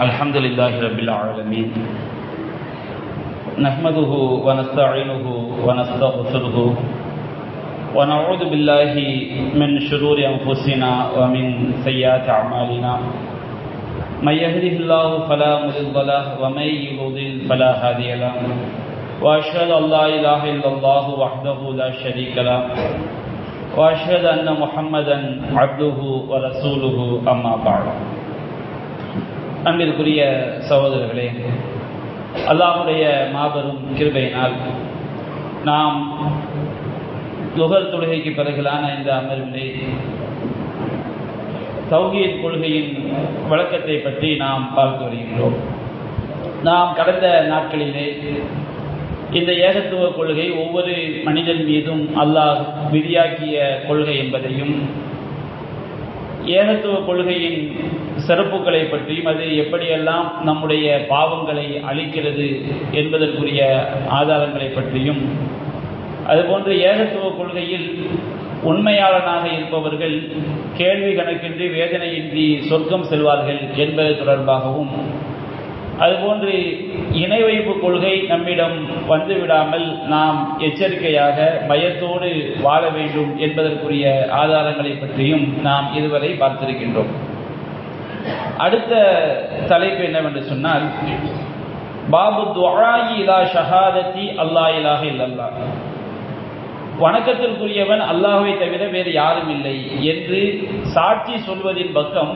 الحمد لله رب العالمين نحمده ونستعينه ونستغفره ونعوذ بالله من شرور أنفسنا ومن سيئات أعمالنا من يهده الله فلا مضل له ومن يضلل فلا هادي له۔ وأشهد أن لا إله إلا الله وحده لا شريك له۔ وأشهد أن محمدا عبده ورسوله أما بعد۔ அன்பிற்குரிய சகோதரர்களே அல்லாஹுடைய மாபெரும் கிருபையினால் நாம் துகர் தொழுகைக்கு பிறகிலான இந்த அமர்விலே சௌகியத் கொள்கையின் வழக்கத்தை பற்றி நாம் பார்த்து வருகின்றோம். நாம் கடந்த நாட்களிலே இந்த ஏகத்துவ கொள்கை ஒவ்வொரு மனிதன் மீதும் அல்லாஹ் விதியாக்கிய கொள்கை என்பதையும் ஏகத்துவ கொள்கையின் சிறப்புகளை பற்றியும் அது எப்படியெல்லாம் நம்முடைய பாவங்களை அழிக்கிறது என்பதற்குரிய ஆதாரங்களை பற்றியும் அதுபோன்று ஏகத்துவ கொள்கையில் உண்மையாளனாக இருப்பவர்கள் கேள்வி கணக்கின்றி வேதனையின்றி சொர்க்கம் செல்வார்கள் என்பது தொடர்பாகவும் அதுபோன்று இணை வைப்பு கொள்கை நம்மிடம் வந்துவிடாமல் நாம் எச்சரிக்கையாக பயத்தோடு வாழ வேண்டும் என்பதற்குரிய ஆதாரங்களை பற்றியும் நாம் இதுவரை பார்த்திருக்கின்றோம். அடுத்த தலைப்பு என்னவென்று சொன்னால் பாபு துவாயி இலா ஷஹாதத்தி அல்லா இலாக இல்லல்லா. வணக்கத்திற்குரியவன் அல்லாஹை தவிர வேறு யாரும் இல்லை என்று சாட்சி சொல்வதின் பக்கம்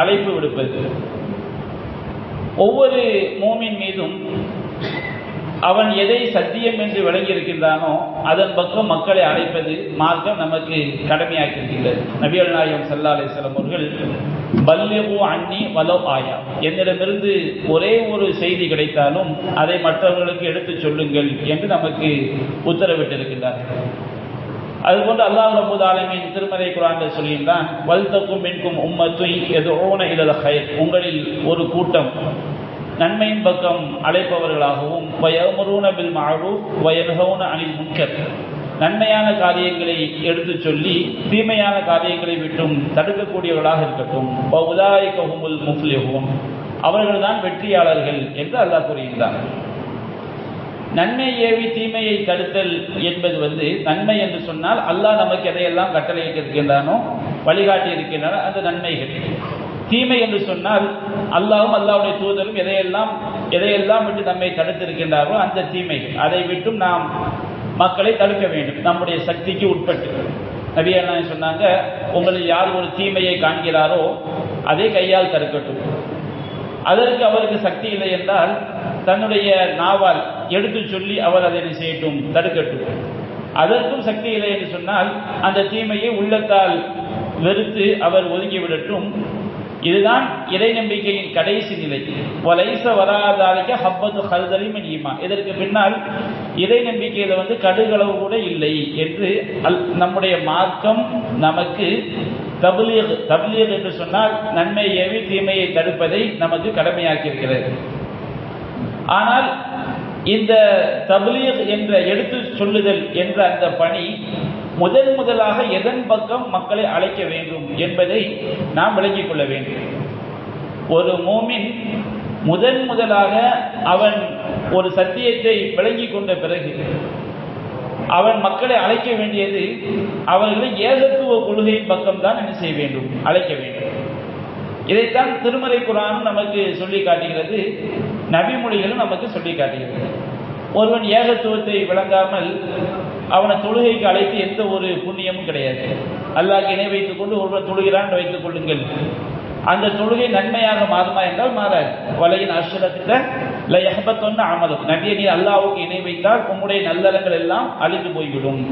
அழைப்பு விடுப்பது. ஒவ்வொரு மூமின் மீதும் அவன் எதை சத்தியம் என்று விளங்கியிருக்கின்றானோ அதன் பக்கம் மக்களை அழைப்பது மார்க்கம் நமக்கு கடமையாக்கியிருக்கின்றது. நபிகள் நாயகம் சல்லா அலிஸ்லாம் அவர்கள் பல்யகு அண்ணி வலோ ஆயா. என்னிடமிருந்து ஒரே ஒரு செய்தி கிடைத்தாலும் அதை மற்றவர்களுக்கு எடுத்துச் சொல்லுங்கள் என்று நமக்கு உத்தரவிட்டிருக்கின்றார். அதுபோன்று அல்லாஹ் ரபுல் ஆலமின் திருமறை குரான் சொல்கின்றான் வல்தக்கும் மின்கும் உம்மத்துய் எது ஓன இலல ஹயர் உங்களில் ஒரு கூட்டம் நன்மையின் பக்கம் அழைப்பவர்களாகவும் வயமுருன பில் மாறு வயல்ஹவுன அணில் முன்கர். நன்மையான காரியங்களை எடுத்து சொல்லி தீமையான காரியங்களை விட்டும் தடுக்கக்கூடியவர்களாக இருக்கட்டும். உதாய் கஹுமுல் முஃப்லிஹும் அவர்கள்தான் வெற்றியாளர்கள் என்று அல்லாஹ் கூறுகின்றார் நன்மை ஏவி தீமையை தடுத்தல் என்பது வந்து நன்மை என்று சொன்னால் அல்லாஹ் நமக்கு எதையெல்லாம் கட்டளையிட்டு இருக்கின்றானோ வழிகாட்டி இருக்கின்றன அந்த நன்மைகள். தீமை என்று சொன்னால் அல்லாவும் அல்லாவுடைய தூதரும் எதையெல்லாம் எதையெல்லாம் விட்டு நம்மை தடுத்திருக்கின்றாரோ அந்த தீமைகள். அதை விட்டும் நாம் மக்களை தடுக்க வேண்டும். நம்முடைய சக்திக்கு உட்பட்டு. நபியெல்லாம் சொன்னாங்க உங்களில் யார் ஒரு தீமையை காண்கிறாரோ அதை கையால் தடுக்கட்டும். அதற்கு அவருக்கு சக்தி இல்லை என்றால் தன்னுடைய நாவால் எடுத்து சொல்லி அவர் அதை செய்யட்டும்? தடுக்கட்டும். அதற்கும் சக்தி இல்லை என்று சொன்னால் அந்த தீமையை உள்ளத்தால் வெறுத்து அவர் ஒதுங்கிவிடட்டும் இதுதான் இறை நம்பிக்கையின் கடைசி நிலை. வலைச வராதாலிக்க ஹப்பது ஹல்தலிமின் மணியுமா இதற்கு பின்னால் இறை நம்பிக்கையில் வந்து கடுகளவு கூட இல்லை என்று அல் நம்முடைய மார்க்கம் நமக்கு தபிலியக் தபிலியக் என்று சொன்னால் நன்மை ஏவி தீமையை தடுப்பதை நமக்கு கடமையாக்கியிருக்கிறது. ஆனால் இந்த தபிலியக் என்ற எடுத்து சொல்லுதல் என்ற அந்த பணி முதன் முதலாக எதன் பக்கம் மக்களை அழைக்க வேண்டும் என்பதை நாம் விளங்கிக் கொள்ள வேண்டும். ஒரு மோமின் முதன் முதலாக அவன் ஒரு சத்தியத்தை விளங்கி கொண்ட பிறகு அவன் மக்களை அழைக்க வேண்டியது அவர்களை ஏகத்துவ கொள்கையின் பக்கம்தான் என்ன செய்ய வேண்டும்? அழைக்க வேண்டும். இதைத்தான் திருமறை குரானும் நமக்கு சொல்லி காட்டுகிறது. நபிமொழிகளும் நமக்கு சொல்லி காட்டுகிறது. ஒருவன் ஏகத்துவத்தை விளங்காமல் அவனை தொழுகைக்கு அழைத்து எந்த ஒரு புண்ணியமும் கிடையாது. அல்லாஹ் இணை வைத்துக் கொண்டு ஒருவன் தொழுகிறான் வைத்துக் கொள்ளுங்கள். அந்த தொழுகை நன்மையாக மாறுமா என்றால் மாறாது. வலையின் அசுரத்தில் எஹபத்தொன்னு அமலும். நபியை நீ அல்லாவுக்கு இணை வைத்தால் உங்களுடைய நல்லறங்கள் எல்லாம் அழிந்து போய்விடும்.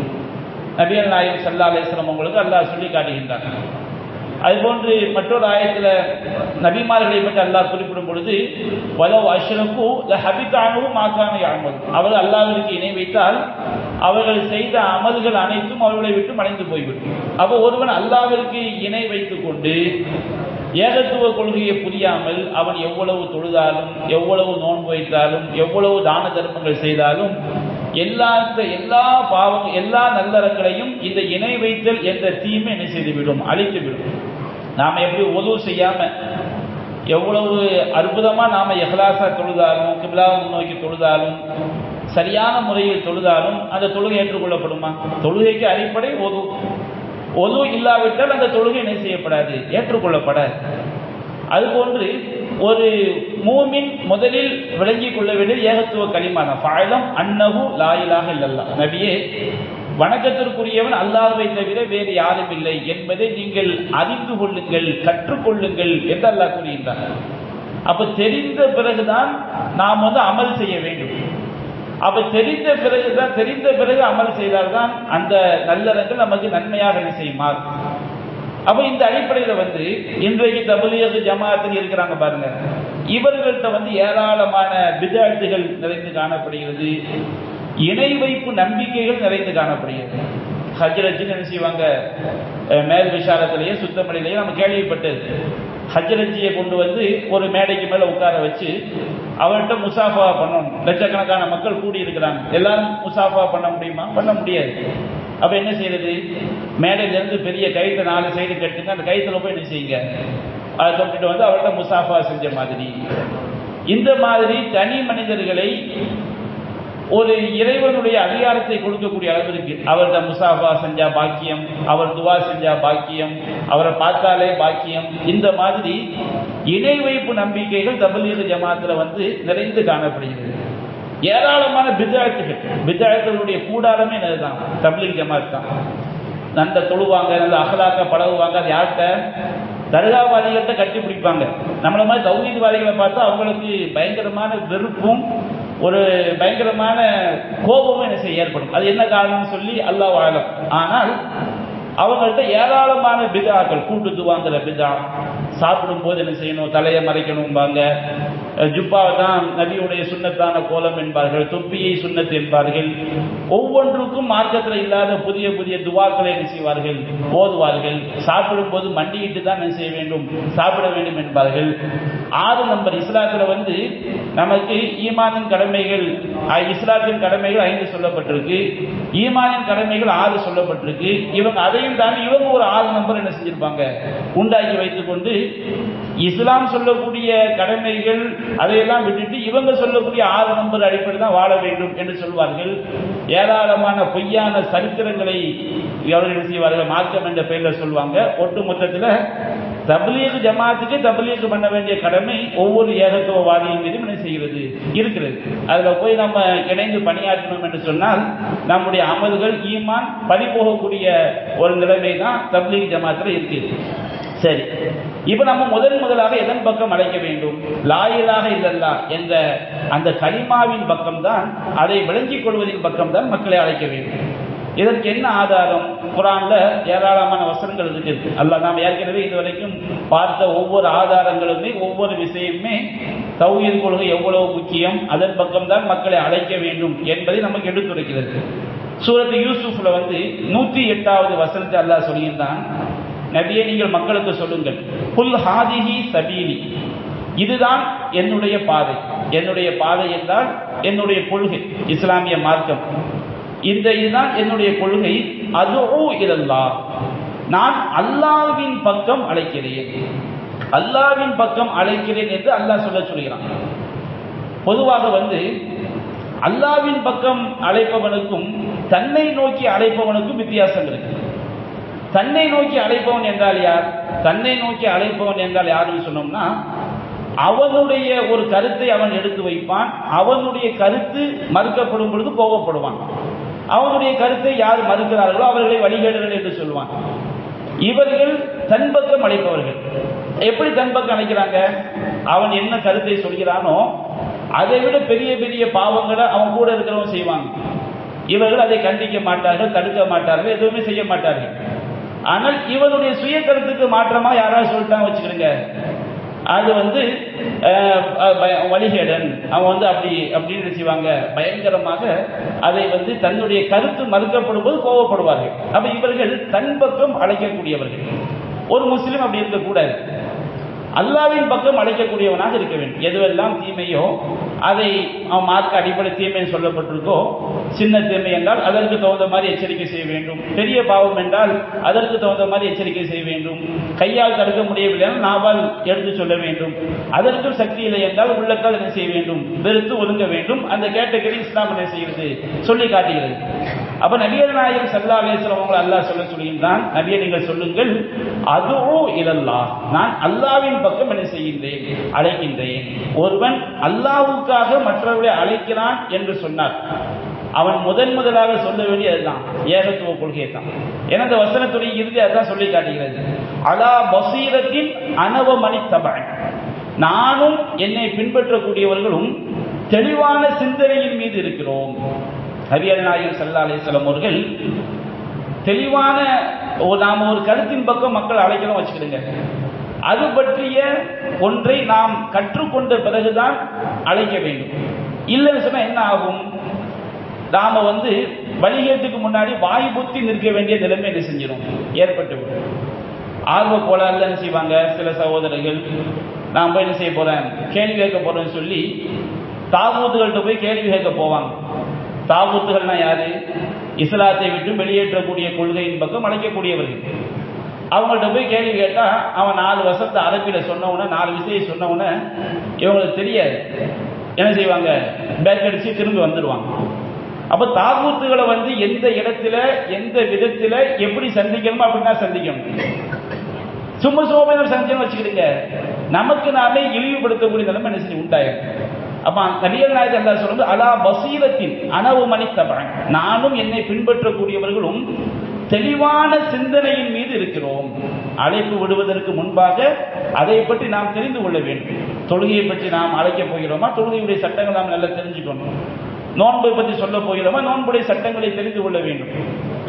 நபியல் நாயம் சல்லா அலிஸ்லாம் உங்களுக்கு அல்லாஹ் சொல்லி காட்டுகின்றான். அதுபோன்று மற்றொரு ஆயத்தில் நபிமார்களை பற்றி அல்லாஹ் குறிப்பிடும் பொழுது வலவ் அஷ்ரப்பு ஹபித்தானவும் மாக்கான அமல் அவர்கள் அல்லாவிற்கு இணை வைத்தால் அவர்கள் செய்த அமல்கள் அனைத்தும் அவர்களை விட்டு மறைந்து போய்விடும். அப்போ ஒருவன் அல்லாவிற்கு இணை வைத்துக் கொண்டு ஏகத்துவ கொள்கையை புரியாமல் அவன் எவ்வளவு தொழுதாலும் எவ்வளவு நோன்பு வைத்தாலும் எவ்வளவு தான தர்மங்கள் செய்தாலும் எல்லா எல்லா பாவம் எல்லா நல்லறங்களையும் இந்த இணை வைத்தல் என்ற தீமை என்ன செய்துவிடும்? அழித்துவிடும். நாம் எப்படி உதவு செய்யாம எவ்வளவு அற்புதமாக நாம் எஹ்லாசா தொழுதாலும் கிபிலா முன்னோக்கி தொழுதாலும் சரியான முறையில் தொழுதாலும் அந்த தொழுகை ஏற்றுக்கொள்ளப்படுமா? தொழுகைக்கு அடிப்படை ஒது ஒது இல்லாவிட்டால் அந்த தொழுகை என்ன செய்யப்படாது? ஏற்றுக்கொள்ளப்படாது. அதுபோன்று ஒரு மூமின் முதலில் விளங்கிக் கொள்ள வேண்டிய ஏகத்துவ களிமான பாயலம் அன்னவும் லாயிலாக இல்லல்லாம் நபியே வணக்கத்திற்குரியவன் அல்லாஹ்வை தவிர வேறு யாரும் இல்லை என்பதை நீங்கள் அறிந்து கொள்ளுங்கள் கற்றுக்கொள்ளுங்கள் என்று அல்லாஹ் கூறுகின்றார் அப்ப தெரிந்த பிறகுதான் நாம் வந்து அமல் செய்ய வேண்டும். அப்ப தெரிந்த பிறகுதான் தெரிந்த பிறகு அமல் செய்தால்தான் அந்த நல்லறங்கள் நமக்கு நன்மையாக என்ன செய்யுமா அப்ப இந்த அடிப்படையில வந்து இன்றைக்கு தபலியது ஜமாத்தில் இருக்கிறாங்க பாருங்க. இவர்கள்ட்ட வந்து ஏராளமான விதாழ்த்துகள் நிறைந்து காணப்படுகிறது. இணை வைப்பு நம்பிக்கைகள் நிறைந்து காணப்படுகிறது. ஹஜ்ரஜின்னு என்ன செய்வாங்க? மேல் விசாலத்திலேயே சுத்தமலையிலேயே நம்ம கேள்விப்பட்டது ஹஜ்ரஜியை கொண்டு வந்து ஒரு மேடைக்கு மேலே உட்கார வச்சு அவர்கிட்ட முசாஃபா பண்ணணும். லட்சக்கணக்கான மக்கள் கூடி இருக்கிறாங்க. எல்லாரும் முசாஃபா பண்ண முடியுமா? பண்ண முடியாது. அப்ப என்ன செய்யறது? மேடையிலேருந்து பெரிய கயிற்று நாலு சைடு கட்டுங்க. அந்த கயிற்றுல போய் என்ன செய்யுங்க? அதை தொட்டுட்டு வந்து அவர்கிட்ட முசாஃபா செஞ்ச மாதிரி. இந்த மாதிரி தனி மனிதர்களை ஒரு இறைவனுடைய அதிகாரத்தை கொடுக்கக்கூடிய அளவிற்கு அவர்கிட்ட முசாஃபா செஞ்சா பாக்கியம் அவர் துவா செஞ்சா பாக்கியம் அவரை பார்த்தாலே பாக்கியம். இந்த மாதிரி இணை வைப்பு நம்பிக்கைகள் தபலீக ஜமாத்துல வந்து நிறைந்து காணப்படுகிறது. ஏராளமான பிதாயத்துகள் பிதாயத்துகளுடைய கூடாரமே அதுதான் தபலீக் ஜமாத் தான். நல்ல தொழுவாங்க நல்ல அகலாக்க பழகுவாங்க அது யார்கிட்ட? தர்காவாதிகள்கிட்ட கட்டி பிடிப்பாங்க. நம்மள மாதிரி தௌஹீத்வாதிகளை பார்த்தா அவங்களுக்கு பயங்கரமான வெறுப்பும் ஒரு பயங்கரமான கோபமும் என்ன செய்ய ஏற்படும். அது என்ன காரணம்னு சொல்லி அல்லாஹ் வாழும் ஆனால் அவங்கள்ட்ட ஏராளமான பிதாக்கள் கூட்டு வாங்குற பிதா. சாப்பிடும் போது என்ன செய்யணும்? தலையை மறைக்கணும்பாங்க. ஜுப்பாவை தான் நபியுடைய சுண்ணத்தான கோலம் என்பார்கள் தொப்பியை சுண்ணத் என்பார்கள். ஒவ்வொன்றுக்கும் மார்க்கத்தில் இல்லாத புதிய புதிய துவாக்களை என்ன செய்வார்கள்? ஓதுவார்கள். சாப்பிடும் போது மண்டியிட்டு தான் என்ன செய்ய வேண்டும்? சாப்பிட வேண்டும் என்பார்கள். ஆறு நம்பர் இஸ்லாத்தில் வந்து நமக்கு ஈமானின் கடமைகள் இஸ்லாத்தின் கடமைகள் ஐந்து சொல்லப்பட்டிருக்கு. ஈமானின் கடமைகள் ஆறு சொல்லப்பட்டிருக்கு. இவங்க அதையும் தாண்டி இவங்க ஒரு ஆறு நம்பர் என்ன செஞ்சிருப்பாங்க? உண்டாக்கி வைத்துக்கொண்டு இஸ்லாம் சொல்லக்கூடிய கடமைகள் அதையெல்லாம் விட்டுட்டு இவங்க சொல்லக்கூடிய ஆறு நம்பர் அடிப்படை தான் வாழ வேண்டும் என்று சொல்வார்கள். ஏராளமான பொய்யான சரித்திரங்களை அவர்கள் என்ன செய்வார்கள்? மார்க்கம் என்ற பெயரில் சொல்லுவாங்க. ஒட்டு மொத்தத்தில் தப்லீக் ஜமாத்துக்கு தப்லீக் பண்ண வேண்டிய கடமை ஒவ்வொரு ஏகத்துவவாதியின் மீதும் என்ன செய்கிறது? இருக்கிறது. அதில் போய் நம்ம இணைந்து பணியாற்றணும் என்று சொன்னால் நம்முடைய அமல்கள் ஈமான் பறிபோகக்கூடிய ஒரு நிலைமை தான் தபிலீக் ஜமாத்துல இருக்குது சரி. இப்ப நம்ம முதன் முதலாக எதன் பக்கம் அழைக்க வேண்டும்? லாயிலாக இல்லல்லா என்ற அந்த கலிமாவின் பக்கம்தான் அதை விளங்கிக் கொள்வதின் பக்கம்தான் மக்களை அழைக்க வேண்டும். இதற்கு என்ன ஆதாரம்? குரான்ல ஏராளமான வசனங்கள் இருக்குது அல்ல நாம் ஏற்கனவே இதுவரைக்கும் பார்த்த ஒவ்வொரு ஆதாரங்களுமே ஒவ்வொரு விஷயமுமே தௌஹீத் கொள்கை எவ்வளவு முக்கியம் அதன் பக்கம்தான் மக்களை அழைக்க வேண்டும் என்பதை நமக்கு எடுத்துரைக்கிறது. சூரத் யூசுஃப்ல வந்து நூத்தி எட்டாவது வசனத்தை அல்லாஹ் சொல்லியிருந்தான். நபியை நீங்கள் மக்களுக்கு சொல்லுங்கள். புல் ஹாதிஹி சபீலி. இதுதான் என்னுடைய பாதை. என்னுடைய பாதை என்றால் என்னுடைய கொள்கை இஸ்லாமிய மார்க்கம். இந்த இதுதான் என்னுடைய கொள்கை. அதுஓ இதல்லா நான் அல்லாவின் பக்கம் அழைக்கிறேன். அல்லாவின் பக்கம் அழைக்கிறேன் என்று அல்லாஹ் சொல்ல சொல்கிறான். பொதுவாக வந்து அல்லாவின் பக்கம் அழைப்பவனுக்கும் தன்னை நோக்கி அழைப்பவனுக்கும் வித்தியாசம் இருக்கு. தன்னை நோக்கி அழைப்பவன் என்றால் யார்? தன்னை நோக்கி அழைப்பவன் என்றால் யாருன்னு சொன்னோம்னா அவனுடைய ஒரு கருத்தை அவன் எடுத்து வைப்பான். அவனுடைய கருத்து மறுக்கப்படும் பொழுது கோபப்படுவான். அவனுடைய கருத்தை யார் மறுக்கிறார்களோ அவர்களை வழிகேடுகள் என்று சொல்வான் இவர்கள் தன் பக்கம் அழைப்பவர்கள் எப்படி தன் பக்கம் அழைக்கிறாங்க அவன் என்ன கருத்தை சொல்கிறானோ அதை விட பெரிய பெரிய பாவங்களை அவன் கூட இருக்கிறவன் செய்வாங்க இவர்கள் அதை கண்டிக்க மாட்டார்கள் தடுக்க மாட்டார்கள் எதுவுமே செய்ய மாட்டார்கள். ஆனால் இவனுடைய சுய கருத்துக்கு மாற்றமா யாராவது சொல்லிட்டாங்க வச்சுக்கிறீங்க அது வந்து வழிகேடன் அவன் வந்து அப்படி அப்படின்னு செய்வாங்க? பயங்கரமாக அதை வந்து தன்னுடைய கருத்து மறுக்கப்படும் போது கோவப்படுவார்கள். அப்ப இவர்கள் தன் பக்கம் அழைக்கக்கூடியவர்கள் ஒரு முஸ்லீம் அப்படி இருக்கக்கூடாது. அல்லாவின் பக்கம் அழைக்கக்கூடியவனாக இருக்க வேண்டும். எதுவெல்லாம் தீமையோ அதை அவன் மார்க்க அடிப்படை தீமைன்னு சொல்லப்பட்டிருக்கோ சின்ன தீமை என்றால் அதற்கு தகுந்த மாதிரி எச்சரிக்கை செய்ய வேண்டும். பெரிய பாவம் என்றால் அதற்கு தகுந்த மாதிரி எச்சரிக்கை செய்ய வேண்டும். கையால் தடுக்க முடியவில்லை நாவால் எடுத்து சொல்ல வேண்டும். அதற்கும் சக்தி இல்லை என்றால் உள்ளத்தால் என்ன செய்ய வேண்டும்? வெறுத்து ஒதுங்க வேண்டும். அந்த கேட்டகரி இஸ்லாம் என்ன செய்கிறது? சொல்லி காட்டுகிறது. அப்ப நபியர் நாயகம் சல்லா அலேஸ்வரம் அவங்களை அல்லாஹ் சொல்ல சொல்லியிருந்தான் நபியை நீங்கள் சொல்லுங்கள் அதுவோ இல்லல்லா நான் அல்லாவின் பக்கம் என்ன செய்கின்றேன்? அழைக்கின்றேன். ஒருவன் அல்லாவுக்காக மற்றவர்களை அழைக்கிறான் என்று சொன்னார் அவன் முதன் முதலாக சொல்ல வேண்டியதுதான் ஏகத்துவ கொள்கையை தான். ஏன்னா இந்த வசனத்துடைய இறுதி அதான் சொல்லி காட்டுகிறது. அலா பசீரத்தின் அனவமணி தபான் நானும் என்னை பின்பற்றக்கூடியவர்களும் தெளிவான சிந்தனையின் மீது இருக்கிறோம். ஹரியல் நாயகம் சல்லா அலிஸ்லாம் அவர்கள் தெளிவான ஒரு நாம் ஒரு கருத்தின் பக்கம் மக்கள் அழைக்கணும் வச்சுக்கிடுங்க. அது பற்றிய ஒன்றை நாம் கற்றுக்கொண்ட பிறகுதான் அழைக்க வேண்டும். இல்லைன்னு சொன்னால் என்ன ஆகும்? நாம வந்து வழிகேட்டுக்கு முன்னாடி வாய் புத்தி நிற்க வேண்டிய நிலைமை என்ன செஞ்சிடும் ஏற்பட்டு விடும். ஆர்வ கோளாறுல என்ன செய்வாங்க சில சகோதரர்கள். நான் போய் என்ன செய்ய போறேன்? கேள்வி கேட்க போறேன்னு சொல்லி தாகூத்துகள்கிட்ட போய் கேள்வி கேட்க போவாங்க. தாகூத்துகள்னா யாரு? இஸ்லாத்தை விட்டு வெளியேற்றக்கூடிய கொள்கையின் பக்கம் அழைக்கக்கூடியவர்கள். அவங்கள்ட்ட போய் கேள்வி கேட்டா அவன் நாலு வருஷத்தை அரபியில சொன்னவன நாலு விஷயம் சொன்னவன இவங்களுக்கு தெரியாது. என்ன செய்வாங்க? பேக் அடிச்சு திரும்பி வந்துடுவாங்க. அப்ப தாகூத்துகளை வந்து எந்த இடத்துல எந்த விதத்துல எப்படி சந்திக்கணுமோ அப்படின்னா சந்திக்கணும். சும்மா சோபையில் சந்திக்கணும்னு வச்சுக்கிடுங்க. நமக்கு நாமே இழிவுபடுத்தக்கூடிய நிலைமை என்ன செஞ்சு உண்டாயிருக்கு அப்ப நபிகள் நாயகம் அல்லா சொல்றது அலா பசீரத்தின் அனவு மணித்தபன் நானும் என்னை பின்பற்றக்கூடியவர்களும் தெளிவான சிந்தனையின் மீது இருக்கிறோம். அழைப்பு விடுவதற்கு முன்பாக அதை பற்றி நாம் தெரிந்து கொள்ள வேண்டும். தொழுகையை பற்றி நாம் அழைக்க போகிறோமா? தொழுகையுடைய சட்டங்கள் நாம் நல்லா தெரிஞ்சுக்கணும். நோன்பை பற்றி சொல்ல போகிறோமா? நோன்புடைய சட்டங்களை தெரிந்து கொள்ள வேண்டும்.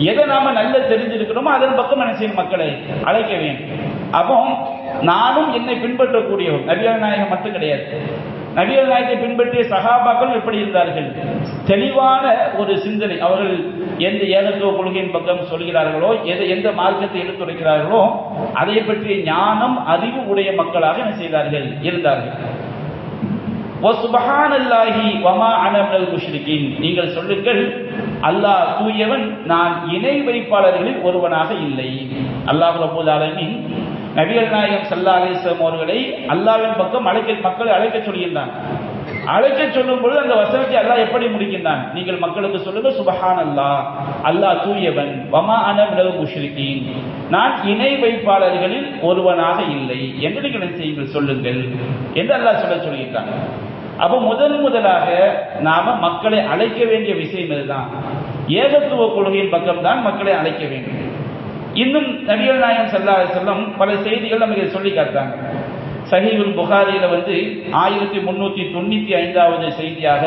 எதை நாம நல்ல தெரிஞ்சிருக்கிறோமோ அதன் பக்கம் என்ன மக்களை அழைக்க வேண்டும். அப்போ நானும் என்னை பின்பற்றக்கூடியவர் நபிகள் நாயகம் மட்டும் கிடையாது. நபிகள் நாயகத்தை பின்பற்றிய சகாபாக்கள் எப்படி இருந்தார்கள்? தெளிவான ஒரு சிந்தனை. அவர்கள் எந்த ஏகத்துவ கொள்கையின் பக்கம் சொல்கிறார்களோ எதை எந்த மார்க்கத்தை எடுத்துரைக்கிறார்களோ அதை பற்றிய ஞானம் அறிவு உடைய மக்களாக என்ன செய்தார்கள்? இருந்தார்கள். நீங்கள் சொல்லுங்கள் அல்லாஹ் தூயவன் நான் இணை வைப்பாளர்களில் ஒருவனாக இல்லை. அல்லாஹ் ரபுல் ஆலமின் நபிகள் நாயகம் சல்லா அலிஸ்லாம் அவர்களை அல்லாவின் பக்கம் அழைக்க மக்களை அழைக்க சொல்கின்றான். அழைக்க சொல்லும் பொழுது அந்த வசனத்தை அல்லாஹ் எப்படி முடிக்கின்றான்? நீங்கள் மக்களுக்கு சொல்லுங்க சுபஹான் அல்லாஹ் அல்லாஹ் தூயவன். வமா அன மிளகு முஷ்ரிகீன். நான் இணை வைப்பாளர்களில் ஒருவனாக இல்லை. என்று நீங்கள் செய்யுங்கள் சொல்லுங்கள் என்று அல்லாஹ் சொல்ல சொல்கின்றான். அப்ப முதன் முதலாக நாம மக்களை அழைக்க வேண்டிய விஷயம் இதுதான். ஏகத்துவ கொள்கையின் பக்கம்தான் மக்களை அழைக்க வேண்டும். இன்னும் நபிகள் நாயகம் சல்லா செல்லம் பல செய்திகள் நமக்கு சொல்லி காட்டாங்க சஹீவுல் புகாரியில் வந்து ஆயிரத்தி முன்னூத்தி தொண்ணூத்தி ஐந்தாவது செய்தியாக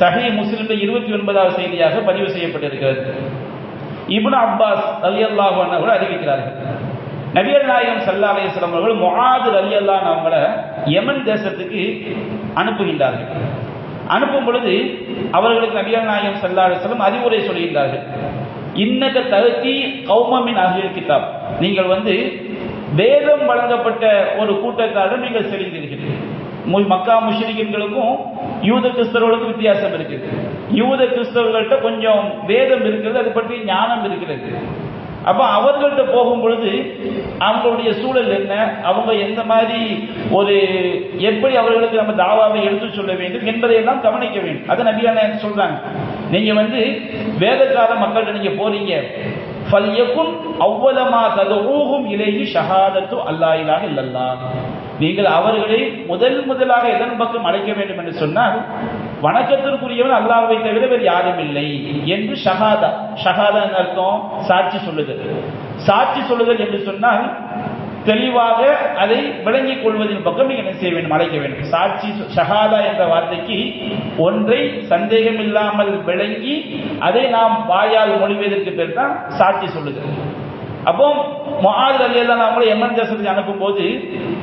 சஹி முஸ்லிமில் இருபத்தி ஒன்பதாவது செய்தியாக பதிவு செய்யப்பட்டிருக்கிறது. இப்னு அப்பாஸ் அலி அல்லாஹ் அவர்கள் அறிவிக்கிறார்கள். நபிகள் நாயகம் சல்லா அலிஸ்லாம் அவர்கள் மொஹாது அலி அல்லான் அவங்களை யமன் தேசத்துக்கு அனுப்புகின்றார்கள். அனுப்பும் பொழுது அவர்களுக்கு நபிகள் நாயகம் சல்லா அலிஸ்லாம் அறிவுரை சொல்கின்றார்கள். இன்னக தகுதி கௌமமின் அகில் கிதாப். நீங்கள் வந்து வேதம் வழங்கப்பட்ட ஒரு கூட்டத்தாரிடம் நீங்கள் செல்கிறீர்கள் மக்கா முஷ்ரிகளுக்கும் யூத கிறிஸ்தவர்களுக்கும் வித்தியாசம் இருக்குது யூத கிறிஸ்தவர்கள்ட்ட கொஞ்சம் வேதம் இருக்கிறது அது பற்றி ஞானம் இருக்கிறது. அப்ப அவர்கள்ட்ட போகும் பொழுது அவங்களுடைய சூழல் என்ன? அவங்க எந்த மாதிரி ஒரு எப்படி அவர்களுக்கு நம்ம தாவாவை எடுத்து சொல்ல வேண்டும் என்பதையெல்லாம் கவனிக்க வேண்டும். அதை நபியான சொல்றாங்க. நீங்க வந்து வேதக்கால மக்கள்கிட்ட நீங்க போறீங்க. ஃபல்யகுன் அவ்வளமா ததுஊஹும் இலேஹி ஷஹாதத்து அல்லா இல்லல்லா நீங்கள் அவர்களை முதல் முதலாக எதன் பக்கம் அழைக்க வேண்டும் என்று சொன்னால் வணக்கத்திற்குரியவன் அல்லாஹ்வை தவிர வேறு யாரும் இல்லை என்று ஷஹாதா ஷஹாதா அர்த்தம்? சாட்சி சொல்லுதல். சாட்சி சொல்லுதல் என்று சொன்னால் தெளிவாக அதை விளங்கிக் கொள்வதன் பக்கம் நீங்கள் என்ன செய்ய வேண்டும்? அழைக்க வேண்டும். சாட்சி ஷஹாதா என்ற வார்த்தைக்கு ஒன்றை சந்தேகம் இல்லாமல் விளங்கி அதை நாம் வாயால் மொழிவதற்கு பேர் தான் சாட்சி சொல்லுகிறது அப்போ மொஹாது அலி அல்லா கூட எமன் தேசத்துக்கு அனுப்பும் போது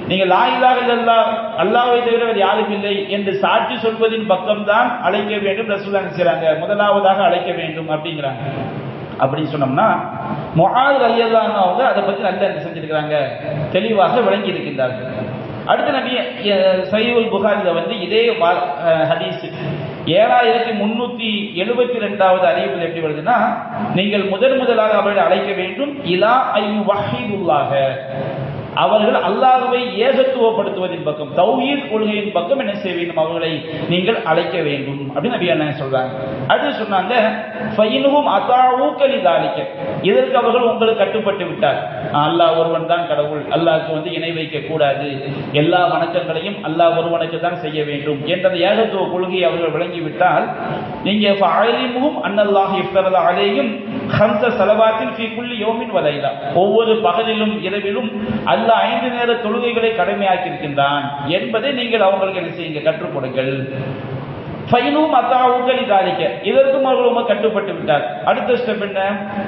நீங்கள் லாயிலாக இல்லல்லா அல்லாவை தவிர வேறு யாரும் இல்லை என்று சாட்சி சொல்வதின் பக்கம் தான் அழைக்க வேண்டும். ரசூல்லா செய்கிறாங்க முதலாவதாக அழைக்க வேண்டும் அப்படிங்கிறாங்க. அப்படின்னு சொன்னோம்னா மொஹாது அலி அவங்க அதை பத்தி நல்ல என்ன செஞ்சிருக்கிறாங்க. தெளிவாக விளங்கி இருக்கின்றார்கள். அடுத்த நபி சையுல் புகாரில் வந்து இதே அஹ் ஹதீஸ். ஏழாயிரத்தி முன்னூத்தி எழுபத்தி ரெண்டாவது அறிவிப்பில் எப்படி வருதுன்னா நீங்கள் முதன் முதலாக அவர்களை அழைக்க வேண்டும் இலா ஐ வஹீதுல்லாக அவர்கள் அல்லாஹுவை ஏகத்துவப்படுத்துவதின் பக்கம் தௌஹீத் கொள்கையின் பக்கம் என்ன செய்ய வேண்டும்? அவர்களை நீங்கள் அழைக்க வேண்டும். அப்படின்னு நபி என்ன சொல்றாங்க. அடுத்து சொன்னாங்க ஃபைனுகும் அத்தாவுக்கலி தாலிக்க இதற்கு அவர்கள் உங்களுக்கு கட்டுப்பட்டு விட்டார். அல்லாஹ் ஒருவன் தான் கடவுள். அல்லாஹ்க்கு வந்து இணை வைக்க கூடாது. எல்லா வணக்கங்களையும் அல்லாஹ் ஒருவனுக்கு தான் செய்ய வேண்டும் என்ற ஏகத்துவ கொள்கையை அவர்கள் விளங்கிவிட்டால் நீங்க ஃபஅலிமுஹும் அன்னல்லாஹ் இஃப்தரத அலைஹிம் ஹம்ச ஸலவாத்தின் ஃபீ குல்லி யோமின் வ ஒவ்வொரு பகலிலும் இரவிலும் அல்ல ஐந்து நேர தொழுகைகளை கடமையாக்கியிருக்கின்றான் என்பதை நீங்கள் அவங்களுக்கு என்ன செய்யுங்க கற்றுக் கொடுங்கள். ஃபைனும் அத்தாவுக்கள் இதாலிக்க. இதற்கும் அவர்கள் ரொம்ப கட்டுப்பட்டு விட்டார். அடுத்த ஸ்டெப் என்ன?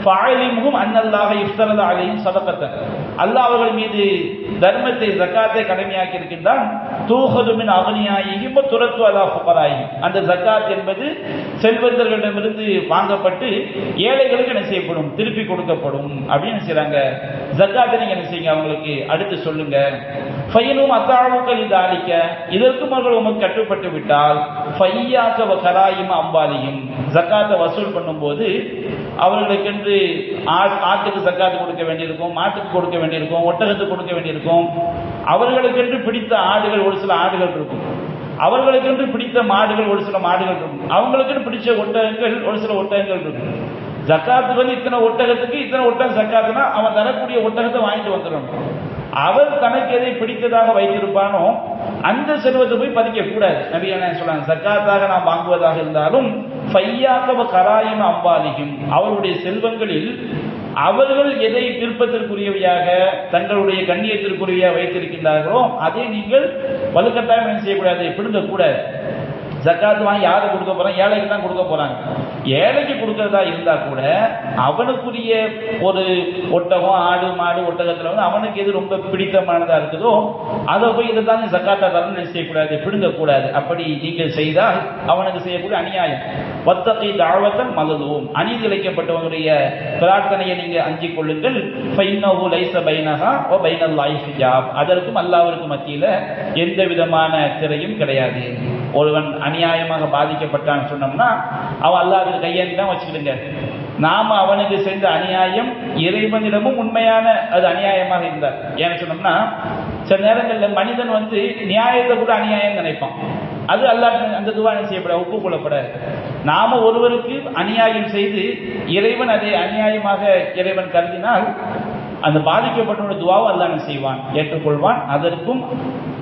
ஃபாயிலிமுகும் அன்னல்லாக இஃப்தரத அலையும் சதக்கத்தை அல்லாஹ் அவர்கள் மீது தர்மத்தை ஜக்காத்தை கடமையாக்கி இருக்கின்றான். தூகதுமின் அவனியாயியும் துரத்து அலா ஃபுகராயும் அந்த ஜக்காத் என்பது செல்வந்தர்களிடமிருந்து வாங்கப்பட்டு ஏழைகளுக்கு என்ன செய்யப்படும்? திருப்பி கொடுக்கப்படும். அப்படின்னு செய்யறாங்க ஜக்காத்தை நீங்க என்ன செய்யுங்க? அவங்களுக்கு அடுத்து சொல்லுங்க. ஃபைனும் அத்தாவுக்கள் இதாலிக்க இதற்கும் அவர்கள் உமக்கு கட்டுப்பட்டு விட்டால் ஃபையாக்க கராயும் அம்பாலியும் ஜக்காத்தை வசூல் பண்ணும்போது அவர்களுக்கென்று ஆட்டுக்கு ஜக்காத்து கொடுக்க வேண்டியிருக்கும் மாட்டுக்கு கொடுக்க வேண்டியிருக்கும் ஒட்டகத்துக்கு கொடுக்க வேண்டியிருக்கும். அவர்களுக்கென்று பிடித்த ஆடுகள் ஒரு சில ஆடுகள் இருக்கும். அவர்களுக்கென்று பிடித்த மாடுகள் ஒரு சில மாடுகள் இருக்கும். அவங்களுக்கென்று பிடிச்ச ஒட்டகங்கள் ஒரு சில ஒட்டகங்கள் இருக்கும். ஜக்காத்து வந்து இத்தனை ஒட்டகத்துக்கு இத்தனை ஒட்டகம் ஜக்காத்துனா அவன் தரக்கூடிய ஒட்டகத்தை வாங்கிட்டு வந்துடணும். அவர் தனக்கு எதை பிடித்ததாக வைத்திருப்பானோ அந்த செல்வத்தை போய் பதிக்க கூடாது நபி என்ன சொல்றாங்க? சக்காத்தாக நாம் வாங்குவதாக இருந்தாலும் பையாக்கவ கராயம் அம்பாலிகும் அவருடைய செல்வங்களில் அவர்கள் எதை விருப்பத்திற்குரியவையாக தங்களுடைய கண்ணியத்திற்குரிய வைத்திருக்கின்றார்களோ அதை நீங்கள் வலுக்கட்டாயம் செய்யக்கூடாது? பிடுங்கக்கூடாது. ஜக்காத்து வாங்கி யாருக்கு கொடுக்க போகிறான் ஏழைக்கு தான் கொடுக்க போகிறாங்க ஏழைக்கு கொடுக்கறதா இருந்தால் கூட அவனுக்குரிய ஒரு ஒட்டகம் ஆடு மாடு ஒட்டகத்தில் வந்து அவனுக்கு எது ரொம்ப பிடித்தமானதாக இருக்குதோ அதை போய் இதை தான் ஜக்காத்தா தரணும் செய்யக்கூடாது பிடுங்கக்கூடாது. அப்படி நீங்கள் செய்தால் அவனுக்கு செய்யக்கூடிய அநியாயம். வத்தகை தாழ்வத்தன் மலதுவும் அநீதி இழைக்கப்பட்டவனுடைய பிரார்த்தனையை நீங்கள் அஞ்சிக் கொள்ளுங்கள். ஃபைனஹு பைனகா பைனஹா பைனல் பைனல்லாஹி ஹிஜாப். அதற்கும் அல்லாவிற்கும் மத்தியில் எந்த விதமான திரையும் கிடையாது. ஒருவன் அநியாயமாக பாதிக்கப்பட்டான்னு சொன்னோம்னா அவன் அல்லாஹ்வின் கையேந்தி தான் வச்சுக்கிடுங்க. நாம அவனுக்கு செஞ்ச அநியாயம் இறைவனிடமும் உண்மையான அது அநியாயமாக இருந்தார் ஏன்னு சொன்னோம்னா சில நேரங்களில் மனிதன் வந்து நியாயத்தை கூட அநியாயம் நினைப்பான். அது அல்லாஹ் அந்த துவா என்ன செய்யப்படாது ஒப்புக்கொள்ளப்படாது நாம ஒருவருக்கு அநியாயம் செய்து இறைவன் அதை அநியாயமாக இறைவன் கருதினால் அந்த பாதிக்கப்பட்டவனுடைய துவாவை அல்லாஹ் என்ன செய்வான் ஏற்றுக்கொள்வான். அதற்கும்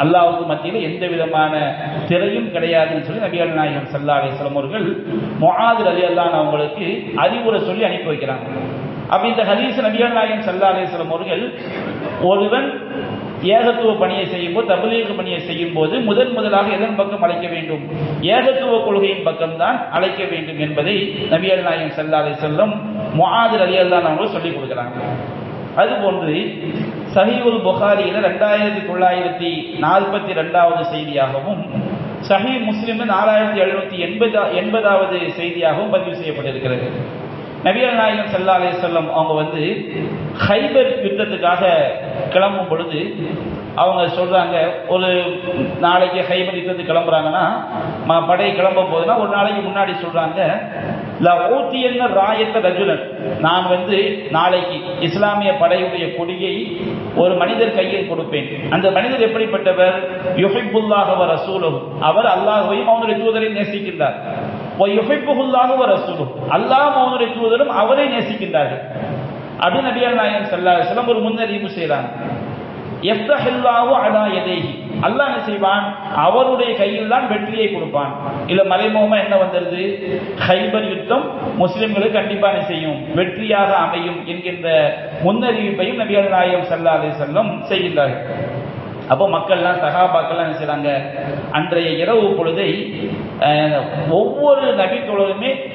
அல்லாவுக்கு மத்தியில் எந்த விதமான திரையும் கிடையாதுன்னு சொல்லி நபிகள் நாயகம் சல்லா அலிஸ்லாம் அவர்கள் முஆது அலி அல்லான் அவங்களுக்கு அறிவுரை சொல்லி அனுப்பி வைக்கிறாங்க. அப்ப இந்த ஹதீஸ் நபிகள் நாயகம் சல்லா அலிஸ்லாம் அவர்கள் ஒருவன் ஏகத்துவ பணியை செய்யும் போது தபலீக பணியை செய்யும் போது முதன் முதலாக எதன் பக்கம் அழைக்க வேண்டும்? ஏகத்துவ கொள்கையின் பக்கம்தான் அழைக்க வேண்டும் என்பதை நபிகள் நாயகம் சல்லா அலி செல்லம் முஆது அலி அல்லான் அவங்க சொல்லிக் கொடுக்குறாங்க. அதுபோன்று சஹீவுல் புகாரியில் ரெண்டாயிரத்தி தொள்ளாயிரத்தி நாற்பத்தி ரெண்டாவது செய்தியாகவும் சஹீ முஸ்லிம் நாலாயிரத்தி எழுநூத்தி எண்பதா எண்பதாவது செய்தியாகவும் பதிவு செய்யப்பட்டிருக்கிறது. நபியல் நாயகம் சல்லா அலி வஸல்லம் அவங்க வந்து ஹைபர் யுத்தத்துக்காக கிளம்பும் பொழுது அவங்க சொல்றாங்க ஒரு நாளைக்கு ஹைபர் யுத்தத்துக்கு கிளம்புறாங்கன்னா படை கிளம்ப போதுன்னா ஒரு நாளைக்கு முன்னாடி சொல்றாங்க "லா ஊத்தியன்ன ராயத்த ரஜுலன்? நான் வந்து நாளைக்கு இஸ்லாமிய படையுடைய கொடியை ஒரு மனிதர் கையில் கொடுப்பேன். அந்த மனிதர் எப்படிப்பட்டவர்? யுஹிப்புல்லாஹ வ அவர் அல்லாஹையும் அவனுடைய தூதரையும் நேசிக்கின்றார். வ அல்லாஹ் அவனுடைய தூதரும் அவரை நேசிக்கின்றார்கள். அது நபிகள் நாயகம் ஸல்லல்லாஹு அலைஹி வஸல்லம் அல்லாஹ் என்ன செய்வான்? அவருடைய கையில் தான் வெற்றியை கொடுப்பான். இல்ல மறைமுகமா என்ன வந்துருது? ஹைபர் யுத்தம் முஸ்லிம்களுக்கு கண்டிப்பா என்ன செய்யும்? வெற்றியாக அமையும் என்கின்ற முன்னறிவிப்பையும் நபிகள் நாயகம் ஸல்லல்லாஹு அலைஹி செய்கின்றார்கள். அப்போ மக்கள்லாம் சகாபாக்கள்லாம் என்ன செய்கிறாங்க அன்றைய இரவு பொழுதை ஒவ்வொரு நபி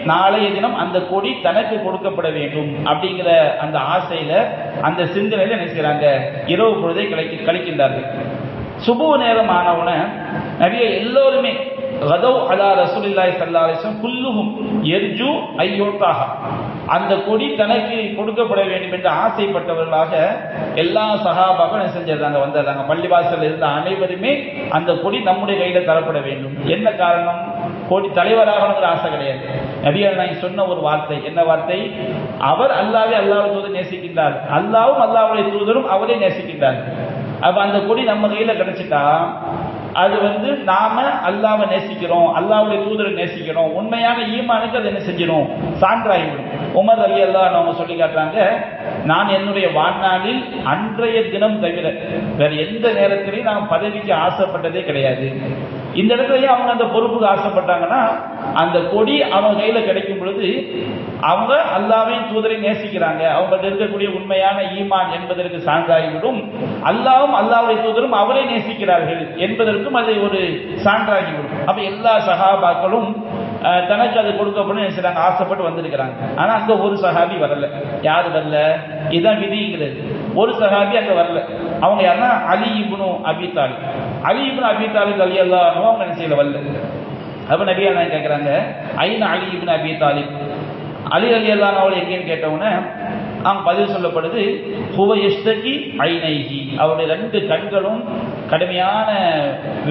நாளைய தினம் அந்த கொடி தனக்கு கொடுக்கப்பட வேண்டும் அப்படிங்கிற அந்த ஆசையில் அந்த சிந்தனையில் என்ன செய்கிறாங்க இரவு பொழுதை கழிக்க கழிக்கின்றார்கள். சுபு நேரம் ஆனவுன நபிய எல்லோருமே கதவ் அலா ரசூலில்லாஹி ஸல்லல்லாஹு அலைஹி எர்ஜு குல்லுஹும் யர்ஜு அந்த கொடி தனக்கு கொடுக்கப்பட வேண்டும் என்று ஆசைப்பட்டவர்களாக எல்லா சகாபாக்கள் என்ன செஞ்சிருந்தாங்க? வந்திருந்தாங்க பள்ளிவாசல் இருந்த அனைவருமே அந்த கொடி நம்முடைய கையில தரப்பட வேண்டும். என்ன காரணம்? கொடி தலைவராகணுங்கிற ஆசை கிடையாது. நபிகள் நான் சொன்ன ஒரு வார்த்தை. என்ன வார்த்தை? அவர் அல்லாவே அல்லாவுடைய தூதர் நேசிக்கின்றார். அல்லாவும் அல்லாவுடைய தூதரும் அவரே நேசிக்கின்றார் அப்ப அந்த கொடி நம்ம கையில கிடைச்சிட்டா? அது வந்து நாம அல்லாவை நேசிக்கிறோம் அல்லாவுடைய தூதரை நேசிக்கிறோம். உண்மையான ஈமானுக்கு அதை என்ன செஞ்சிடும் சான்றாகிவிடும். உமர் அலி அல்லா அவங்க சொல்லி காட்டுறாங்க நான் என்னுடைய வாழ்நாளில் அன்றைய தினம் தவிர வேற எந்த நேரத்திலையும் நான் பதவிக்கு ஆசைப்பட்டதே கிடையாது. இந்த இடத்துலயும் அவங்க அந்த பொறுப்புக்கு ஆசைப்பட்டாங்கன்னா அந்த கொடி அவங்க கையில கிடைக்கும் பொழுது அவங்க அல்லாவையும் தூதரை நேசிக்கிறாங்க. அவங்கள்ட்ட இருக்கக்கூடிய உண்மையான ஈமான் என்பதற்கு சான்றாகிவிடும். அல்லாவும் அல்லாவுடைய தூதரும் அவரை நேசிக்கிறார்கள் என்பதற்கும் அது ஒரு சான்றாகிவிடும். அப்ப எல்லா சகாபாக்களும் அஹ், தனக்கு அது கொடுக்கப்படும் நினைச்சாங்க ஆசைப்பட்டு வந்திருக்கிறாங்க. ஆனா அங்க ஒரு சஹாபி வரல. யாரு வரல? இதுதான் விதிங்கிறது. ஒரு சஹாபி அங்க வரல. அவங்க யாருன்னா அலி இபுனு அபித்தாலி அலி இபுனு அபி அலி அவங்க என்ன வரல. அப்ப நபி நான் கேட்குறாங்க ஐநா அலி இப்னு அபி தாலிப். அலி அலி அல்லா அவள் எங்கேன்னு கேட்டவுடனே நாம் பதில் சொல்லப்படுது ஹுவ எஸ்தகி ஐநைகி அவருடைய ரெண்டு கண்களும் கடுமையான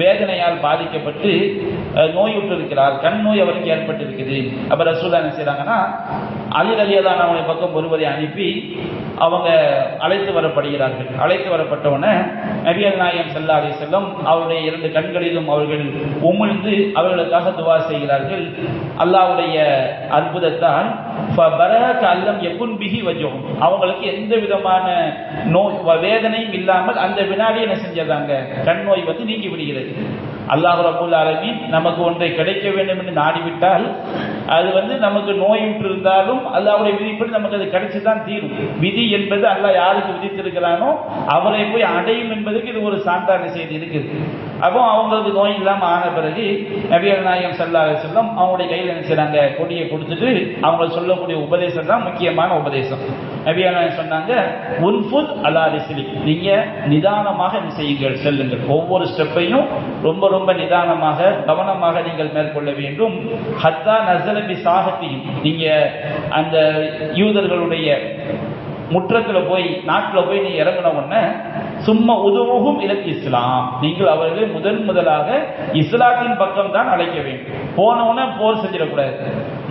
வேதனையால் பாதிக்கப்பட்டு நோயுற்று இருக்கிறார் கண் நோய் அவருக்கு ஏற்பட்டிருக்குது. அப்ப ரசூலா என்ன செய்றாங்கன்னா அலி அலியதான் அவனை பக்கம் ஒருவரை அனுப்பி அவங்க அழைத்து வரப்படுகிறார்கள். அழைத்து வரப்பட்டவுடனே நபியல் நாயம் ஸல்லல்லாஹு செல்லும் செல்லம் அவருடைய இரண்டு கண்களிலும் அவர்கள் உமிழ்ந்து அவர்களுக்காக துவா செய்கிறார்கள். அல்லாவுடைய அற்புதத்தால் அல்லம் அவங்களுக்கு எந்த விதமான நோய் வ- வேதனையும் இல்லாமல் அந்த வினாடி என்ன செஞ்சதாங்க? கண் நோய் வந்து நீங்கி விடுகிறது. அல்லாஹ் ரபுல் ஆலமீன் நமக்கு ஒன்றை கிடைக்க வேண்டும் என்று நாடிவிட்டால் அது வந்து நமக்கு நோயுற்று இருந்தாலும் அல்லாவுடைய விதிப்படி நமக்கு அது கிடைச்சு தான் தீரும். விதி என்பது அல்லாஹ் யாருக்கு விதித்திருக்கிறானோ அவரை போய் அடையும் என்பதற்கு இது ஒரு சான்றான செய்தி இருக்குது. அப்போ அவங்களுக்கு நோய் இல்லாமல் ஆன பிறகு நபியல் நாயகம் ஸல்லல்லாஹு செல்லும் அவங்களுடைய கையில் என்ன செய்கிறாங்க கொடியை கொடுத்துட்டு அவங்க சொல்லக்கூடிய உபதேசம் தான் முக்கியமான உபதேசம். நபியல் நாயகம் சொன்னாங்க உன்ஃபுத் அலா ரிஸ்லி. நீங்க நிதானமாக செய்யுங்கள் செல்லுங்கள். ஒவ்வொரு ஸ்டெப்பையும் ரொம்ப ரொம்ப நிதானமாக கவனமாக நீங்கள் மேற்கொள்ள வேண்டும். ஹத்தா நசலபி சாகத்தையும் நீங்க அந்த யூதர்களுடைய முற்றத்தில் போய் நாட்டில் போய் நீ இறங்கின உடனே சும்மா உதவுகும் இலக்கு இஸ்லாம். நீங்கள் அவர்களை முதன் முதலாக இஸ்லாத்தின் பக்கம் தான் அழைக்க வேண்டும். போனவுடனே போர் செஞ்சிடக்கூடாது.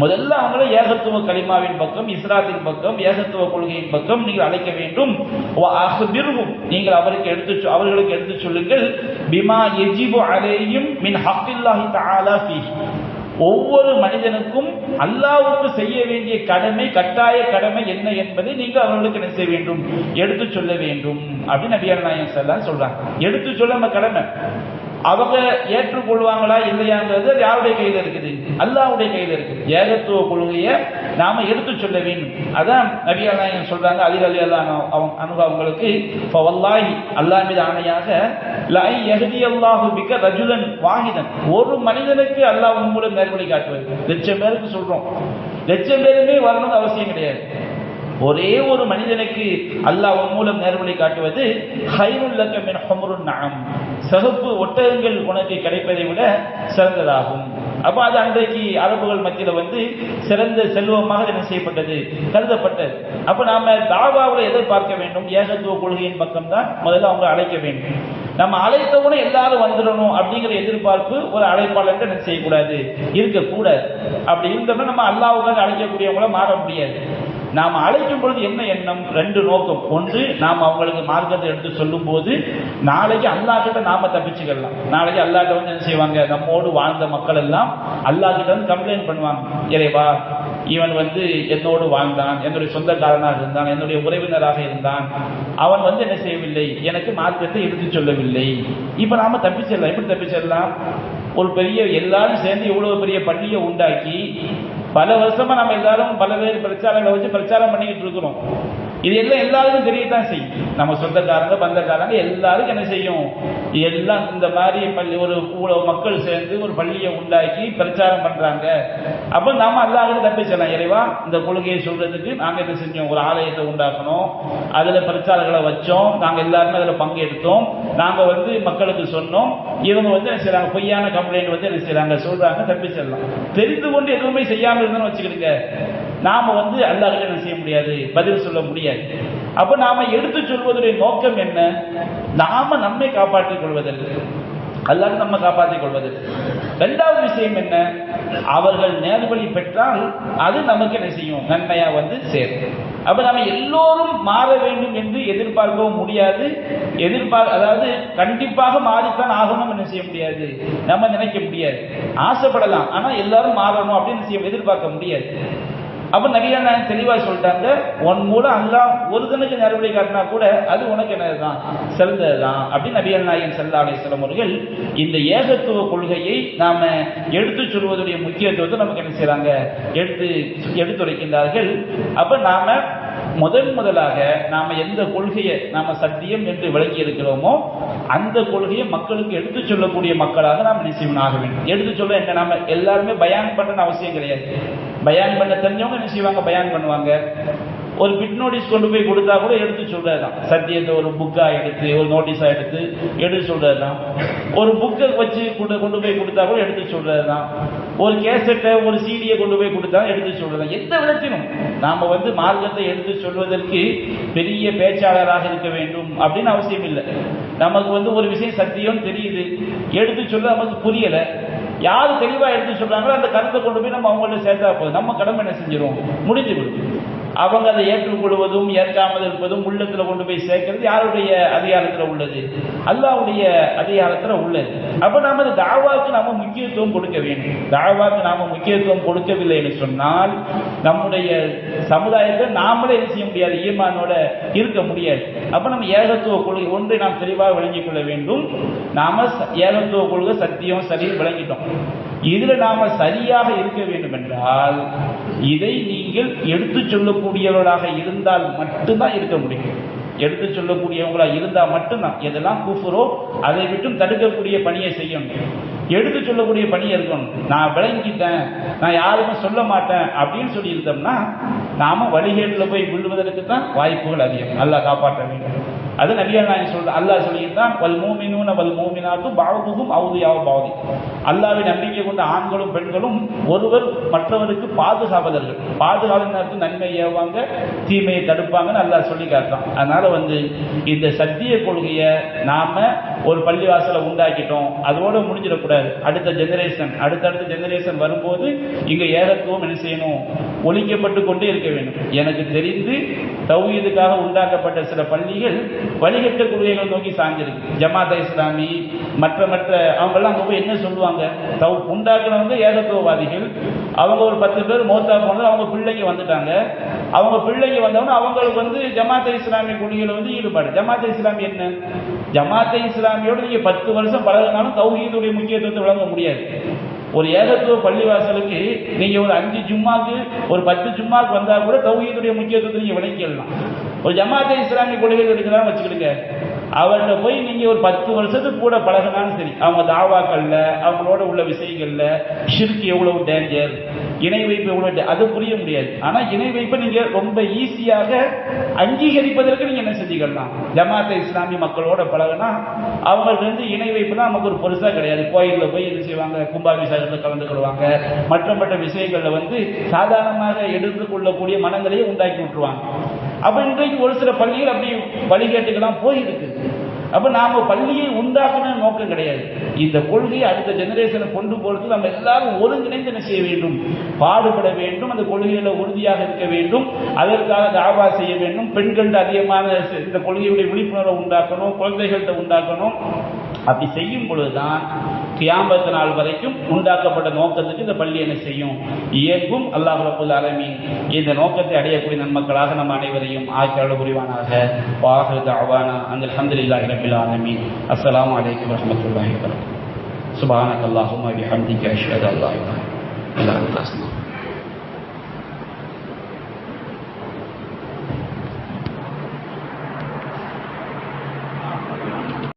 முதல்ல அவங்கள ஏகத்துவ கலிமாவின் பக்கம் இஸ்லாத்தின் பக்கம் ஏகத்துவ கொள்கையின் பக்கம் நீங்கள் அழைக்க வேண்டும். நீங்கள் அவருக்கு எடுத்து அவர்களுக்கு எடுத்து சொல்லுங்கள். பிமா எஜிபு அலேயும் மின் ஹக்கில்லாஹி தாலா ஃபீஹி. ஒவ்வொரு மனிதனுக்கும் அல்லாவுக்கு செய்ய வேண்டிய கடமை கட்டாய கடமை என்ன என்பதை நீங்கள் அவர்களுக்கு என்ன செய்ய வேண்டும்? எடுத்து சொல்ல வேண்டும். அப்படின்னு நபியார் நாயன் ஸல்லல்லாஹு சொல்றாங்க. எடுத்து சொல்ல நம்ம கடமை. அவங்க ஏற்றுக்கொள்வாங்களா இல்லையாங்கிறது யாருடைய கையில இருக்குது? அல்லாவுடைய கையில இருக்குது. ஏகத்துவ கொள்கையை நாம எடுத்து சொல்ல வேண்டும். அதான் நபிகள் நாயகம் சொல்றாங்க அலி அலி அல்லாஹ் அவங்க அனுபவங்களுக்கு அவங்களுக்கு ஃபவல்லாஹி அல்லா மீது ஆணையாக லை எகதி அல்லாஹு மிக்க ரஜுலன் வாகிதன் ஒரு மனிதனுக்கு அல்லாஹ் உன் மூலம் நேர்வழி காட்டுவது. லட்சம் பேருக்கு சொல்றோம். லட்சம் பேருமே வரணும்னு அவசியம் கிடையாது. ஒரே ஒரு மனிதனுக்கு அல்லாஹ் மூலம் நேர்வழி காட்டுவது ஹைருல் என மின் நாம் நஅம். ஒட்டகங்கள் உனக்கு கிடைப்பதை விட சிறந்ததாகும். அப்போ அது அன்றைக்கு அரபுகள் மத்தியில வந்து சிறந்த செல்வமாக என்ன செய்யப்பட்டது? கருதப்பட்டது. அப்போ நாம தாவாவில் எதை பார்க்க வேண்டும்? ஏகத்துவ கொள்கையின் பக்கம் தான் முதல்ல அவங்க அழைக்க வேண்டும். நம்ம அழைத்தவுடனே எல்லாரும் வந்துடணும் அப்படிங்கிற எதிர்பார்ப்பு ஒரு அழைப்பாளர் என்ன செய்யக்கூடாது? இருக்கக்கூடாது. அப்படி இருந்தோம்னா நம்ம அல்லாவுக்காக அழைக்கக்கூடியவங்கள மாற முடியாது. நாம் அழைக்கும் பொழுது என்ன எண்ணம்? ரெண்டு நோக்கம். ஒன்று நாம் அவங்களுக்கு மார்க்கத்தை எடுத்து சொல்லும் போது நாளைக்கு அல்லாஹ் கிட்ட நாம தப்பிச்சுக்கலாம். நாளைக்கு அல்லாஹ் கிட்ட வந்து என்ன செய்வாங்க? நம்மோடு வாழ்ந்த மக்கள் எல்லாம் அல்லாஹ் கிட்ட வந்து கம்ப்ளைண்ட் பண்ணுவாங்க. இறைவா இவன் வந்து என்னோடு வாழ்ந்தான். என்னுடைய சொந்தக்காரனாக இருந்தான். என்னுடைய உறவினராக இருந்தான். அவன் வந்து என்ன செய்யவில்லை? எனக்கு மார்க்கத்தை எடுத்து சொல்லவில்லை. இப்ப நாம தப்பிச்சிடலாம். எப்படி தப்பிச்சிடலாம்? ஒரு பெரிய எல்லாரும் சேர்ந்து இவ்வளவு பெரிய பள்ளியை உண்டாக்கி பல வருஷமா நம்ம எல்லாரும் பல பேர் பிரச்சாரங்களை வச்சு பிரச்சாரம் பண்ணிக்கிட்டு இருக்கிறோம். இது எல்லாம் எல்லாருக்கும் தெரியத்தான் செய்யும். நம்ம சொந்தக்காரங்க பந்தக்காரங்க எல்லாருக்கும் என்ன செய்யும்? எல்லாம் இந்த மாதிரி பள்ளி ஒரு இவ்வளவு மக்கள் சேர்ந்து ஒரு பள்ளியை உண்டாக்கி பிரச்சாரம் பண்றாங்க. அப்போ நாம தப்பி தப்பிச்சலாம் இறைவா இந்த கொள்கையை சொல்றதுக்கு நாங்க என்ன செஞ்சோம்? ஒரு ஆலயத்தை உண்டாக்கணும். அதுல பிரச்சாரங்களை வச்சோம். நாங்க எல்லாருமே அதுல பங்கெடுத்தோம். நாங்க வந்து மக்களுக்கு சொன்னோம். இவங்க வந்து என்ன செய்றாங்க? பொய்யான கம்ப்ளைண்ட் வந்து என்ன செய்றாங்க? சொல்றாங்க செல்லலாம் தெரிந்து கொண்டு எதுவுமே செய்யாம இருந்தோம்னு வச்சுக்கிடுங்க. நாம வந்து அல்லாஹ் என்ன செய்ய முடியாது? பதில் சொல்ல முடியாது. அப்ப நாம எடுத்து சொல்வதுடைய நோக்கம் என்ன? நாம நம்மை காப்பாற்றிக் கொள்வதற்கு அல்லாஹ் நம்ம காப்பாற்றிக் கொள்வது ரெண்டாவது விஷயம் என்ன? அவர்கள் நேர்வழி பெற்றால் அது நமக்கு என்ன செய்யும்? நன்மையா வந்து சேரும். அப்ப நம்ம எல்லோரும் மாற வேண்டும் என்று எதிர்பார்க்கவும் முடியாது. எதிர்பார் அதாவது கண்டிப்பாக மாறித்தான் ஆகணும் என்ன செய்ய முடியாது? நம்ம நினைக்க முடியாது. ஆசைப்படலாம். ஆனா எல்லாரும் மாறணும் அப்படின்னு செய்ய எதிர்பார்க்க முடியாது. அப்ப நபியா நான் தெளிவா சொல்லிட்டாங்க? உன் மூலம் அல்லாஹ் ஒருத்தனுக்கு நேர்வழி காட்டினா கூட அது உனக்கு என்னதுதான்? சிறந்ததுதான். அப்படின்னு நபிகள் நாயகம் சல்லா அலிஸ்லாம் அவர்கள் இந்த ஏகத்துவ கொள்கையை நாம எடுத்து சொல்வதுடைய முக்கியத்துவத்தை நமக்கு என்ன செய்கிறாங்க எடுத்து எடுத்துரைக்கின்றார்கள். அப்ப நாம முதன் முதலாக நாம எந்த கொள்கையை நாம சத்தியம் என்று விளங்கி இருக்கிறோமோ அந்த கொள்கையை மக்களுக்கு எடுத்து சொல்லக்கூடிய மக்களாக நாம் நிச்சயம் ஆக வேண்டும். எடுத்து சொல்ல என்ன நாம எல்லாருமே பயான் பண்ணணும்னு அவசியம் கிடையாது. பயான் பண்ண தெரிஞ்சவங்க என்ன செய்வாங்க? பயான் பண்ணுவாங்க. ஒரு பிட் நோட்டீஸ் கொண்டு போய் கொடுத்தா கூட எடுத்து சொல்றதுதான். சத்தியத்தை ஒரு புக்காக எடுத்து ஒரு நோட்டீஸாக எடுத்து எடுத்து சொல்றதுதான். ஒரு புக்கை வச்சு கொண்டு கொண்டு போய் கொடுத்தா கூட எடுத்து சொல்றதுதான். ஒரு கேசட்டை ஒரு சீடியை கொண்டு போய் கொடுத்தா எடுத்து சொல்றதா எந்த விதத்திலும் நாம வந்து மார்க்கத்தை எடுத்து சொல்வதற்கு பெரிய பேச்சாளராக இருக்க வேண்டும் அப்படின்னு அவசியம் இல்லை. நமக்கு வந்து ஒரு விஷயம் சத்தியம் தெரியுது. எடுத்து சொல்ல நமக்கு புரியல. யார் தெளிவாக எடுத்து சொல்றாங்களோ அந்த கருத்தை கொண்டு போய் நம்ம அவங்கள்ட்ட சேர்த்தா போதும். நம்ம கடமை என்ன செஞ்சிடும் முடிஞ்சு விடும் அவங்க அதை ஏற்றுக்கொள்வதும் ஏற்காமல் இருப்பதும் உள்ளத்தில் கொண்டு போய் சேர்க்கிறது யாருடைய அதிகாரத்தில் உள்ளது? அல்லாவுடைய அதிகாரத்தில் உள்ளது. அப்போ நாம் அந்த தாவாக்கு நாம் முக்கியத்துவம் கொடுக்க வேண்டும். தாவாக்கு நாம் முக்கியத்துவம் கொடுக்கவில்லை என்று சொன்னால் நம்முடைய சமுதாயத்தை நாமளே என்ன செய்ய முடியாது? ஈமானோட இருக்க முடியாது. அப்போ நம்ம ஏகத்துவ கொள்கை ஒன்றை நாம் தெளிவாக விளங்கிக் கொள்ள வேண்டும். நாம ஏகத்துவ கொள்கை சத்தியம் சரி விளங்கிட்டோம். இதுல நாம சரியாக இருக்க வேண்டும் என்றால் இதை நீங்கள் எடுத்து சொல்லக்கூடியவர்களாக இருந்தால் மட்டும்தான் இருக்க முடியும். எடுத்து சொல்லக்கூடியவங்களா இருந்தா மட்டும்தான். எதெல்லாம் கூப்புறோ அதை விட்டும் தடுக்கக்கூடிய பணியை செய்யணும். எடுத்து சொல்லக்கூடிய பணி இருக்கணும். நான் விளங்கிட்டேன் நான் யாருமே சொல்ல மாட்டேன் அப்படின்னு சொல்லி இருந்தோம்னா நாம வழிகேட்டில் போய் விழுவதற்கு தான் வாய்ப்புகள் அதிகம். நல்லா காப்பாற்ற வேண்டும். அது நபியா நாயகம் சொல்ற அல்லாஹ் சொல்லியிருந்தான் வல் மூமினூன வல் மூமினாத்து பாவதுகும் அவுதியாவ பாவதி அல்லாவை நம்பிக்கை கொண்ட ஆண்களும் பெண்களும் ஒருவர் மற்றவருக்கு பாதுகாவலர்கள். பாதுகாவலருக்கு நன்மை ஏவாங்க தீமையை தடுப்பாங்கன்னு அல்லாஹ் சொல்லி காட்டுறான். அதனால வந்து இந்த சத்திய கொள்கையை நாம ஒரு பள்ளிவாசலை உண்டாக்கிட்டோம். அதோட முடிஞ்சிடக்கூடாது. அடுத்த ஜெனரேஷன் அடுத்தடுத்த ஜெனரேஷன் வரும்போது இங்கே ஏகத்துவம் என்ன செய்யணும்? ஒழிக்கப்பட்டு கொண்டே இருக்க வேண்டும். எனக்கு தெரிந்து தௌஹீதுக்காக உண்டாக்கப்பட்ட சில பள்ளிகள் வழிகட்ட கொள்கைகள் நோக்கி சார்ந்திருக்கு ஜமாத் இஸ்லாமி மற்ற மற்ற அவங்கெல்லாம் அங்கே போய் என்ன சொல்லுவாங்க? தௌ உண்டாக்குனவங்க ஏகத்துவவாதிகள் அவங்க ஒரு பத்து பேர் மோத்தா போனது அவங்க பிள்ளைங்க வந்துட்டாங்க. அவங்க பிள்ளைங்க வந்தவொடனே அவங்களுக்கு வந்து ஜமாத் இஸ்லாமிய கொள்கையில வந்து ஈடுபாடு. ஜமாத் இஸ்லாமி என்ன? ஜமாத் இஸ்லாமியோட நீங்க பத்து வருஷம் பழகினாலும் தௌஹீதுடைய முக்கியத்துவத்தை விளங்க முடியாது. ஒரு ஏகத்துவ பள்ளிவாசலுக்கு நீங்க ஒரு அஞ்சு ஜும்மாக்கு ஒரு பத்து ஜும்மாக்கு வந்தா கூட தௌஹீதுடைய முக்கியத்துவத்தை நீங்க விளங்கிடலாம் ஒரு ஜமாத்தை இஸ்லாமிய கொள்கைகள் இருக்கிறான்னு வச்சுக்கிடுங்க. அவர்கிட்ட போய் நீங்க ஒரு பத்து வருஷத்துக்கு கூட பழகினாலும் சரி அவங்க தாவாக்கள்ல அவங்களோட உள்ள விஷயங்கள்ல ஷிர்க் எவ்வளவு டேஞ்சர் இணை வைப்பு எவ்வளவு அது புரிய முடியாது. ஆனா இணை வைப்பை நீங்க ரொம்ப ஈஸியாக அங்கீகரிப்பதற்கு நீங்க என்ன செஞ்சுக்கலாம் ஜமாத்த இஸ்லாமிய மக்களோட பழகினா அவங்களுக்கு வந்து இணை வைப்புனா நமக்கு ஒரு பெருசா கிடையாது. கோயிலில் போய் என்ன செய்வாங்க கும்பாபிஷேகத்தில் கலந்துக்கிடுவாங்க மற்ற மற்ற விஷயங்கள்ல வந்து சாதாரணமாக எடுத்துக்கொள்ளக்கூடிய மனங்களையே உண்டாக்கி விட்டுருவாங்க. அப்ப இன்றைக்கு ஒரு சில பள்ளிகள் அப்படி வழிகேட்டுக்கெல்லாம் போயிருக்கு. அப்ப நாம பள்ளியை உண்டாக்கணும் நோக்கம் கிடையாது. இந்த கொள்கையை அடுத்த ஜெனரேஷனை கொண்டு போகிறது நம்ம எல்லாரும் ஒருங்கிணைந்து என்ன செய்ய வேண்டும்? பாடுபட வேண்டும் அந்த கொள்கையில் உறுதியாக இருக்க வேண்டும். அதற்காக தாபா செய்ய வேண்டும். பெண்கள்கிட்ட அதிகமான இந்த கொள்கையுடைய விழிப்புணர்வை உண்டாக்கணும் குழந்தைகள்கிட்ட உண்டாக்கணும். அப்படி செய்யும் பொழுதுதான் கியாமத்து நாள் வரைக்கும் உண்டாக்கப்பட்ட நோக்கத்துக்கு இந்த பள்ளி என்ன செய்யும்? இயங்கும். அல்லாஹ் ரபுல் ஆலமீன் இந்த நோக்கத்தை அடையக்கூடிய நன்மக்களாக நம்ம அனைவரையும் ஆக்கியாளர் புரிவானாக. வாஹு தாவானா அந்த அல்ஹம்துலில்லாஹி ரபில் ஆலமீன். அஸ்ஸலாமு அலைக்கும் வரஹ்மத்துல்லாஹி வபரகாத்துஹு. சுப்ஹானக அல்லாஹும்ம பிஹம்திக அஷ்ஹது அல்லா இலாஹா